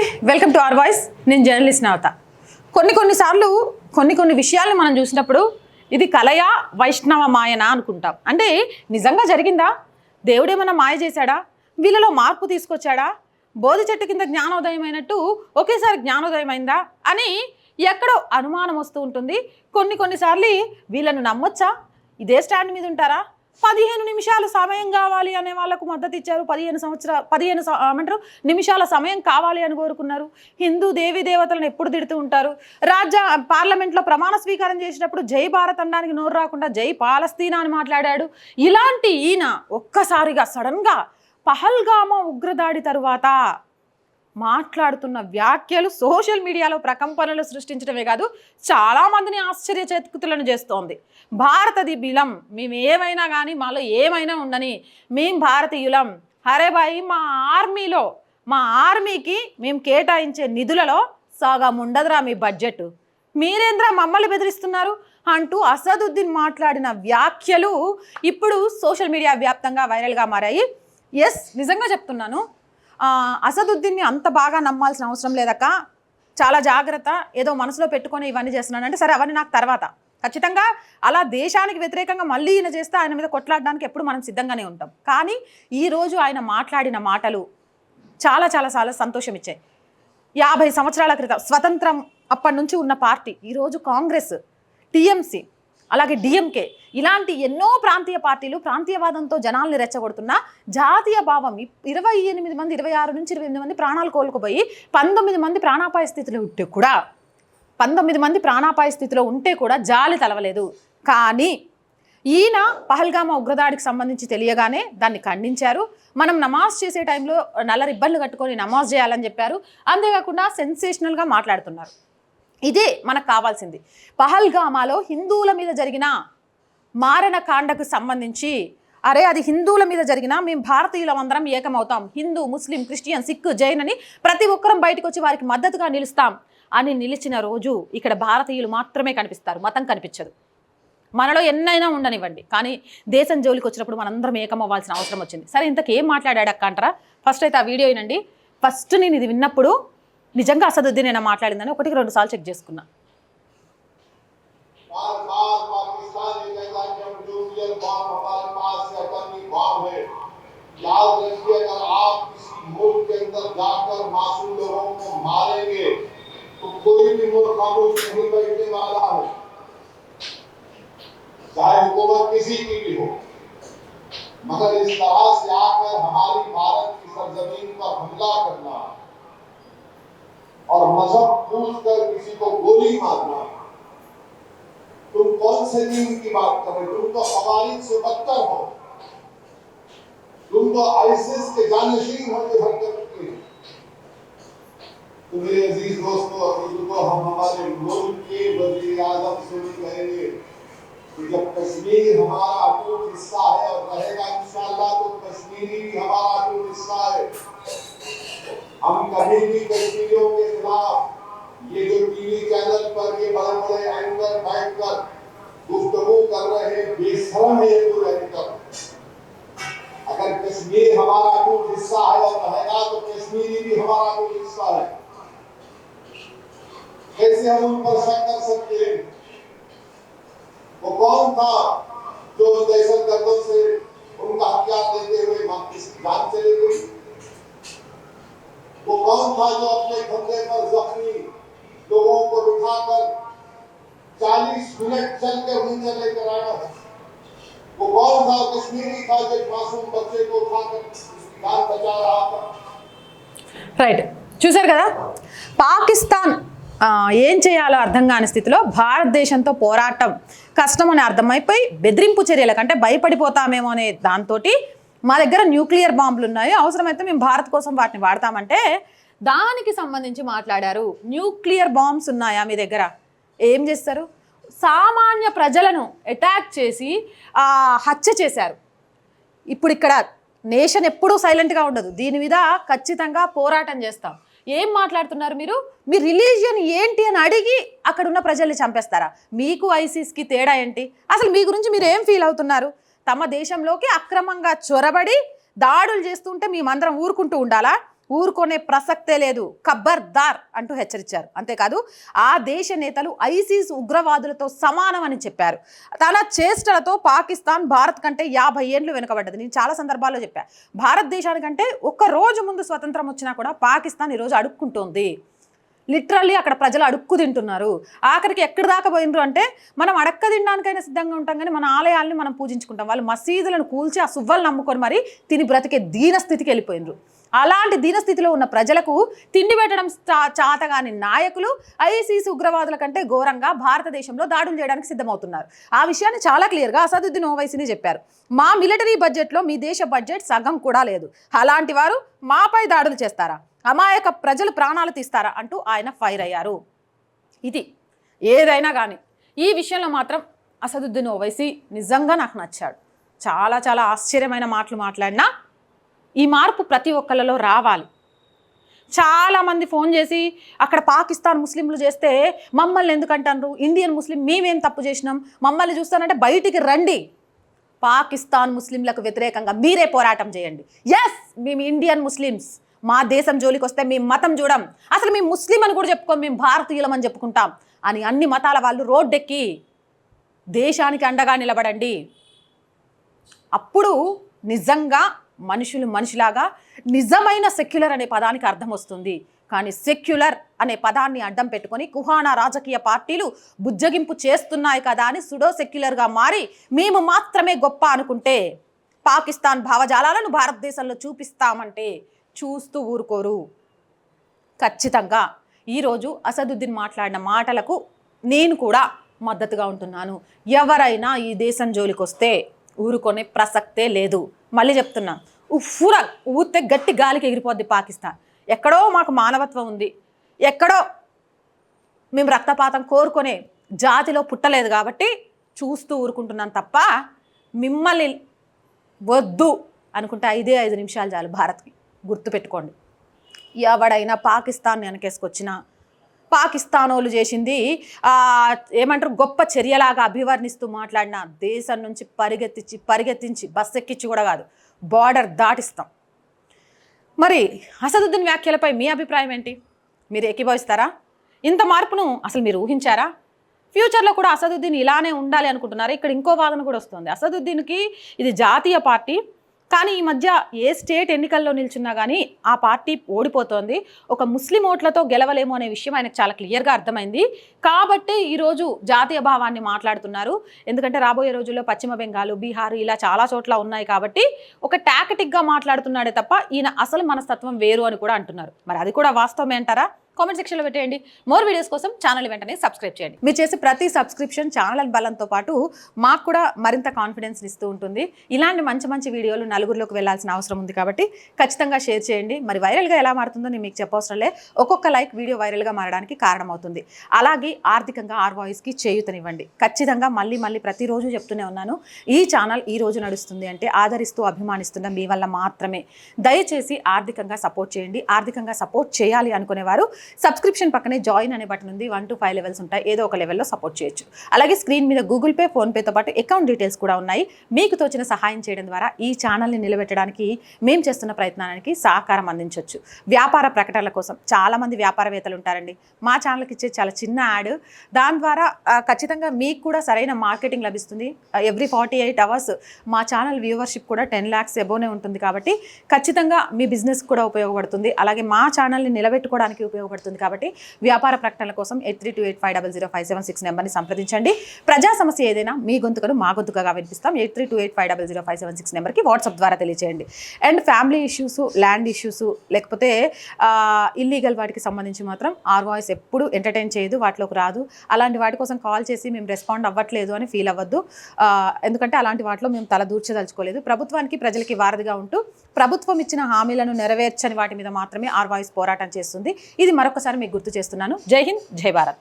Welcome to our voice నేను journalist నవత. కొన్ని కొన్నిసార్లు కొన్ని కొన్ని విషయాలను మనం చూసినప్పుడు ఇది కలయా వైష్ణవ మాయనా అనుకుంటాం. అంటే నిజంగా జరిగిందా? దేవుడేమైనా మాయ చేశాడా? వీళ్ళలో మార్పు తీసుకొచ్చాడా? బోధి చెట్టు కింద జ్ఞానోదయం అయినట్టు ఒకేసారి జ్ఞానోదయం అయిందా? అని ఎక్కడో అనుమానం వస్తూ ఉంటుంది. కొన్ని కొన్నిసార్లు వీళ్ళను నమ్మొచ్చా? ఇదే స్టాండ్ మీద ఉంటారా? పదిహేను నిమిషాలు సమయం కావాలి అనే వాళ్ళకు మద్దతు ఇచ్చారు. పదిహేను సంవత్సరాల పదిహేను స- ఏమంటారు? నిమిషాల సమయం కావాలి అని కోరుకున్నారు. హిందూ దేవీ దేవతలను ఎప్పుడు తిడుతూ ఉంటారు? రాజ్య పార్లమెంట్లో ప్రమాణ స్వీకారం చేసినప్పుడు జై భారత్ అనడానికి నోరు రాకుండా జై పాలస్తీనా అని మాట్లాడాడు. ఇలాంటి ఈయన ఒక్కసారిగా సడన్గా పహల్గామా ఉగ్రదాడి తరువాత మాట్లాడుతున్న వ్యాఖ్యలు సోషల్ మీడియాలో ప్రకంపనలు సృష్టించడమే కాదు చాలా మందిని ఆశ్చర్యచకితులను చేస్తోంది. భారతది బిలం మేము ఏమైనా కానీ మాలో ఏమైనా ఉండని మేం భారతీయులం హరే భాయ్ మా ఆర్మీలో మా ఆర్మీకి మేము కేటాయించే నిధులలో సగం ఉండదురా మీ బడ్జెట్. మీరేంద్రా మమ్మల్ని బెదిరిస్తున్నారు? అంటూ అసదుద్దీన్ మాట్లాడిన వ్యాఖ్యలు ఇప్పుడు సోషల్ మీడియా వ్యాప్తంగా వైరల్గా మారాయి. ఎస్ నిజంగా చెప్తున్నాను అసదుద్దీన్ని అంత బాగా నమ్మాల్సిన అవసరం లేదక్క. చాలా జాగ్రత్త. ఏదో మనసులో పెట్టుకొని ఇవన్నీ చేస్తున్నానంటే సరే అవన్నీ నాకు తర్వాత. ఖచ్చితంగా అలా దేశానికి వ్యతిరేకంగా మళ్ళీ ఈయన చేస్తే ఆయన మీద కొట్లాడడానికి ఎప్పుడు మనం సిద్ధంగానే ఉంటాం. కానీ ఈరోజు ఆయన మాట్లాడిన మాటలు చాలా చాలా చాలా సంతోషం ఇచ్చాయి. యాభై సంవత్సరాల క్రితం స్వతంత్రం అప్పటి నుంచి ఉన్న పార్టీ ఈరోజు కాంగ్రెస్ టీఎంసీ అలాగే డిఎంకే ఇలాంటి ఎన్నో ప్రాంతీయ పార్టీలు ప్రాంతీయవాదంతో జనాల్ని రెచ్చగొడుతున్న జాతీయ భావం ఇరవై ఎనిమిది మంది ఇరవై ఆరు నుంచి ఇరవై ఎనిమిది మంది ప్రాణాలు కోలుకుపోయి పంతొమ్మిది మంది ప్రాణాపాయ స్థితిలో ఉంటే కూడా పంతొమ్మిది మంది ప్రాణాపాయ స్థితిలో ఉంటే కూడా జాలి తలవలేదు. కానీ ఈయన పహల్గామా ఉగ్రదాడికి సంబంధించి తెలియగానే దాన్ని ఖండించారు. మనం నమాజ్ చేసే టైంలో నల్ల రిబ్బన్లు కట్టుకొని నమాజ్ చేయాలని చెప్పారు. అంతేకాకుండా సెన్సేషనల్గా మాట్లాడుతున్నారు. ఇదే మనకు కావాల్సింది. పహల్గామాలో హిందువుల మీద జరిగిన మారణ కాండకు సంబంధించి అరే అది హిందువుల మీద జరిగినా మేము భారతీయులం అందరం ఏకమవుతాం. Hindu Muslim Christian Sikh Jain అని ప్రతి ఒక్కరం బయటకు వచ్చి వారికి మద్దతుగా నిలుస్తాం అని నిలిచిన రోజు ఇక్కడ భారతీయులు మాత్రమే కనిపిస్తారు. మతం కనిపించదు. మనలో ఎన్నైనా ఉండనివ్వండి. కానీ దేశం జోలికి వచ్చినప్పుడు మనందరం ఏకం అవ్వాల్సిన అవసరం వచ్చింది. సరే ఇంతకు ఏం మాట్లాడాడు అక్క అంటారా? ఫస్ట్ అయితే ఆ వీడియో వినండి. ఫస్ట్ నేను ఇది విన్నప్పుడు నిజంగా అసదుద్దీన్ నేను మాట్లాడిందని ఒకటికి రెండు సార్లు చెక్ చేసుకున్నా बार बार पाकिस्तान ये कहता है कि हम न्यूक्लियर बॉम्ब हमारे पास है एटॉमिक बॉम्ब है याद रखिए अगर आप किसी मुल्क के अंदर जाकर मासूम लोगों को मारेंगे तो कोई भी मुल्क खामोश नहीं बैठने वाला है चाहे हुकूमत किसी की भी हो मगर इस तरह से आकर को गोली मारना। तुम कौन से दिन की बात कर रहे हो? तुम तो हवारी से बदतर हो। तुम तो आईसिस के जानशीन हो जो हरकत की तो मेरे अज़ीज़ दोस्तों, अभी तो हम हमारे मुल्क के वज़ीर आज़म से भी कहेंगे कि जब कश्मीर हमारा अटूट हिस्सा है और रहेगा इंशाल्लाह तो कश्मीरी भी हमारा अटूट हिस्सा है। हम कभी भी कश्मीरियों के खिलाफ ये जो टीवी चैनल पर ये बड़े बड़े एंकर बैठकर गुफ्तगू कर रहे हैं बेशरम है लोग एंकर अगर कश्मीर हमारा कुछ हिस्सा है और रहेगा तो कश्मीरी भी हमारा कुछ हिस्सा है। कैसे हम उन पर शक कर सकते हैं? वो कौन था जो दहशत गर्दों चल कर नीचे लेकर आया वो कौन था कश्मीरी था जो एक मासूम बच्चे को उठाकर उसकी जान बचा रहा था రైట్ చూశారు కదా పాకిస్తాన్ ఆ, ఏం చేయాలో అర్థం కాని స్థితిలో భారతదేశంతో పోరాటం కష్టం అని అర్థమైపోయి బెదిరింపు చర్యలకు అంటే భయపడిపోతామేమో అనే దాంతో మా దగ్గర న్యూక్లియర్ బాంబులు ఉన్నాయి అవసరమైతే మేము భారత్ కోసం వాటిని వాడతామంటే దానికి సంబంధించి మాట్లాడారు న్యూక్లియర్ బాంబ్స్ ఉన్నాయా మీ దగ్గర ఏం చేస్తారు సామాన్య ప్రజలను అటాక్ చేసి హత్య చేశారు. ఇప్పుడు ఇక్కడ నేషన్ ఎప్పుడూ సైలెంట్గా ఉండదు. దీని మీద ఖచ్చితంగా పోరాటం చేస్తాం. ఏం మాట్లాడుతున్నారు మీరు? మీ రిలీజియన్ ఏంటి అని అడిగి అక్కడ ఉన్న ప్రజల్ని చంపేస్తారా? మీకు ఐసీస్కి తేడా ఏంటి? అసలు మీ గురించి మీరు ఏం ఫీల్ అవుతున్నారు? తమ దేశంలోకి అక్రమంగా చొరబడి దాడులు చేస్తుంటే మేమందరం ఊరుకుంటూ ఉండాలా? ఊరుకొనే ప్రసక్తే లేదు. ఖబ్బర్దార్ అంటూ హెచ్చరించారు. అంతేకాదు ఆ దేశ నేతలు ఐసీస్ ఉగ్రవాదులతో సమానమని చెప్పారు. తన చేష్టలతో పాకిస్తాన్ భారత్ కంటే యాభై ఏళ్ళు వెనుకబడ్డది. నేను చాలా సందర్భాల్లో చెప్పాను భారతదేశానికంటే ఒక్క రోజు ముందు స్వతంత్రం వచ్చినా కూడా పాకిస్తాన్ ఈరోజు అడుక్కుంటోంది. లిటరల్లీ అక్కడ ప్రజలు అడుక్కు తింటున్నారు. ఆఖరికి ఎక్కడి దాకా పోయినరు అంటే మనం అడక్క తినడానికైనా సిద్ధంగా ఉంటాం కానీ మన ఆలయాల్ని మనం పూజించుకుంటాం. వాళ్ళు మసీదులను కూల్చి ఆ సువ్వలు నమ్ముకొని మరి తిని బ్రతికే దీన స్థితికి వెళ్ళిపోయినరు అలాంటి దీనస్థితిలో ఉన్న ప్రజలకు తిండి పెట్టడం చాతగాని నాయకులు ఐసీసీ ఉగ్రవాదుల కంటే ఘోరంగా భారతదేశంలో దాడులు చేయడానికి సిద్ధమవుతున్నారు. ఆ విషయాన్ని చాలా క్లియర్గా అసదుద్దీన్ ఓవైసీని చెప్పారు. మా మిలిటరీ బడ్జెట్లో మీ దేశ బడ్జెట్ సగం కూడా లేదు. అలాంటి వారు మాపై దాడులు చేస్తారా? అమాయక ప్రజలు ప్రాణాలు తీస్తారా అంటూ ఆయన ఫైర్ అయ్యారు. ఇది ఏదైనా కానీ ఈ విషయంలో మాత్రం అసదుద్దీన్ ఓవైసీ నిజంగా నాకు నచ్చాడు. చాలా చాలా ఆశ్చర్యమైన మాటలు మాట్లాడినా ఈ మార్పు ప్రతి ఒక్కళ్ళలో రావాలి. చాలామంది ఫోన్ చేసి అక్కడ పాకిస్తాన్ ముస్లింలు చేస్తే మమ్మల్ని ఎందుకంటారు ఇండియన్ ముస్లిం మేమేం తప్పు చేసినాం? మమ్మల్ని చూస్తానంటే బయటికి రండి. పాకిస్తాన్ ముస్లింలకు వ్యతిరేకంగా మీరే పోరాటం చేయండి. ఎస్ మేము ఇండియన్ ముస్లిమ్స్. మా దేశం జోలికి వస్తే మేము మతం చూడం. అసలు మేము ముస్లిం అని కూడా చెప్పుకోం మేము భారతీయులం అని చెప్పుకుంటాం. అని అన్ని మతాల వాళ్ళు రోడ్డెక్కి దేశానికి అండగా నిలబడండి. అప్పుడు నిజంగా మనుషులు మనిషిలాగా నిజమైన సెక్యులర్ అనే పదానికి అర్థం వస్తుంది. కానీ సెక్యులర్ అనే పదాన్ని అడ్డం పెట్టుకొని కుహానా రాజకీయ పార్టీలు బుజ్జగింపు చేస్తున్నాయి కదా అని సుడో సెక్యులర్గా మారి మేము మాత్రమే గొప్ప అనుకుంటే పాకిస్తాన్ భావజాలాలను భారతదేశంలో చూపిస్తామంటే చూస్తూ ఊరుకోరు. ఖచ్చితంగా ఈరోజు అసదుద్దీన్ మాట్లాడిన మాటలకు నేను కూడా మద్దతుగా ఉంటున్నాను. ఎవరైనా ఈ దేశం జోలికి వస్తే ఊరుకొనే ప్రసక్తే లేదు. మళ్ళీ చెప్తున్నా ఉఫ్ఫుర ఊతే గట్టి గాలికి ఎగిరిపోద్ది పాకిస్తాన్. ఎక్కడో మాకు మానవత్వం ఉంది. ఎక్కడో మేము రక్తపాతం కోరుకునే జాతిలో పుట్టలేదు కాబట్టి చూస్తూ ఊరుకుంటున్నాం తప్ప మిమ్మల్ని వద్దు అనుకుంటే ఐదే ఐదు నిమిషాలు చాలు భారత్కి. గుర్తుపెట్టుకోండి. ఎవడైనా పాకిస్తాన్ వెనకేసుకొచ్చినా పాకిస్తానోళ్ళు చేసింది ఏమంటారు గొప్ప చర్యలాగా అభివర్ణిస్తూ మాట్లాడిన దేశం నుంచి పరిగెత్తించి పరిగెత్తించి బస్ ఎక్కించి కూడా కాదు బార్డర్ దాటిస్తాం. మరి అసదుద్దీన్ వ్యాఖ్యలపై మీ అభిప్రాయం ఏంటి? మీరు ఏకీభవిస్తారా? ఇంత మార్పును అసలు మీరు ఊహించారా? ఫ్యూచర్లో కూడా అసదుద్దీన్ ఇలానే ఉండాలి అనుకుంటున్నారా? ఇక్కడ ఇంకో వాదన కూడా వస్తుంది. అసదుద్దీన్కి ఇది జాతీయ పార్టీ కానీ ఈ మధ్య ఏ స్టేట్ ఎన్నికల్లో నిల్చున్నా కానీ ఆ పార్టీ ఓడిపోతోంది. ఒక ముస్లిం ఓట్లతో గెలవలేము అనే విషయం ఆయనకు చాలా క్లియర్గా అర్థమైంది. కాబట్టి ఈరోజు జాతీయ భావాన్ని మాట్లాడుతున్నారు. ఎందుకంటే రాబోయే రోజుల్లో పశ్చిమ బెంగాల్ బీహార్ ఇలా చాలా చోట్ల ఉన్నాయి కాబట్టి ఒక టాకటిక్గా మాట్లాడుతున్నాడే తప్ప ఈయన అసలు మనస్తత్వం వేరు అని కూడా అంటున్నారు. మరి అది కూడా వాస్తవమే అంటారా? కామెంట్ సెక్షన్లో పెట్టేయండి. మోర్ వీడియోస్ కోసం ఛానల్ వెంటనే సబ్స్క్రైబ్ చేయండి. మీరు చేసే ప్రతి సబ్స్క్రిప్షన్ ఛానల్ బలంతో పాటు మాకు కూడా మరింత కాన్ఫిడెన్స్ ఇస్తూ ఉంటుంది. ఇలాంటి మంచి మంచి వీడియోలు నలుగురిలోకి వెళ్ళాల్సిన అవసరం ఉంది కాబట్టి ఖచ్చితంగా షేర్ చేయండి. మరి వైరల్గా ఎలా మారుతుందో నేను మీకు చెప్పవసరం లే. ఒక్కొక్క లైక్ వీడియో వైరల్గా మారడానికి కారణమవుతుంది. అలాగే ఆర్థికంగా ఆర్ వాయిస్కి చేయూతనివ్వండి. ఖచ్చితంగా మళ్ళీ మళ్ళీ ప్రతిరోజు చెప్తూనే ఉన్నాను. ఈ ఛానల్ ఈ రోజు నడుస్తుంది అంటే ఆదరిస్తూ అభిమానిస్తున్న మీ వల్ల మాత్రమే. దయచేసి ఆర్థికంగా సపోర్ట్ చేయండి. ఆర్థికంగా సపోర్ట్ చేయాలి అనుకునేవారు సబ్స్క్రిప్షన్ పక్కనే జాయిన్ అనే బటన్ ఉంది. వన్ టు ఫైవ్ లెవెల్స్ ఉంటాయి. ఏదో ఒక లెవెల్లో సపోర్ట్ చేయొచ్చు. అలాగే స్క్రీన్ మీద గూగుల్ పే ఫోన్పేతో పాటు అకౌంట్ డీటెయిల్స్ కూడా ఉన్నాయి. మీకు తోచిన సహాయం చేయడం ద్వారా ఈ ఛానల్ని నిలబెట్టడానికి మేము చేస్తున్న ప్రయత్నానికి సహకారం అందించవచ్చు వ్యాపార ప్రకటనల కోసం చాలామంది వ్యాపారవేత్తలు ఉంటారండి. మా ఛానల్కి ఇచ్చే చాలా చిన్న యాడ్. దాని ద్వారా ఖచ్చితంగా మీకు కూడా సరైన మార్కెటింగ్ లభిస్తుంది. ఎవ్రీ ఫార్టీ ఎయిట్ అవర్స్ మా ఛానల్ వ్యూవర్షిప్ కూడా టెన్ ల్యాక్స్ ఎబోనే ఉంటుంది కాబట్టి ఖచ్చితంగా మీ బిజినెస్ కూడా ఉపయోగపడుతుంది. అలాగే మా ఛానల్ని నిలబెట్టుకోవడానికి ఉపయోగపడుతుంది. కాబట్టి వ్యాపార ప్రకటనల కోసం eight three two eight five double zero five seven six నెంబర్ని సంప్రదించండి. ప్రజా సమస్య ఏదైనా మీ గొంతుకను మా గొంతుకగా వినిపిస్తాం. Eight three two eight five double zero five seven six నెంబర్కి వాట్సాప్ ద్వారా తెలియజేయండి and family issues land issues లేకపోతే ఇల్లీగల్ వాటికి సంబంధించి మాత్రం ఆర్ వాయిస్ ఎప్పుడు ఎంటర్టైన్ చేయదు వాటిలోకి రాదు. అలాంటి వాటి కోసం కాల్ చేసి మేము రెస్పాండ్ అవ్వట్లేదు అని ఫీల్ అవ్వద్దు. ఎందుకంటే అలాంటి వాటిలో మేము తల దూర్చదలుచుకోలేదు. ప్రభుత్వానికి ప్రజలకి వారధిగా ఉంటూ ప్రభుత్వం ఇచ్చిన హామీలను నెరవేర్చని వాటి మీద మాత్రమే ఆర్ వాయిస్ పోరాటం చేస్తుంది. ఇది మరొకసారి మీకు గుర్తు చేస్తున్నాను. జై హింద్ జై భారత్.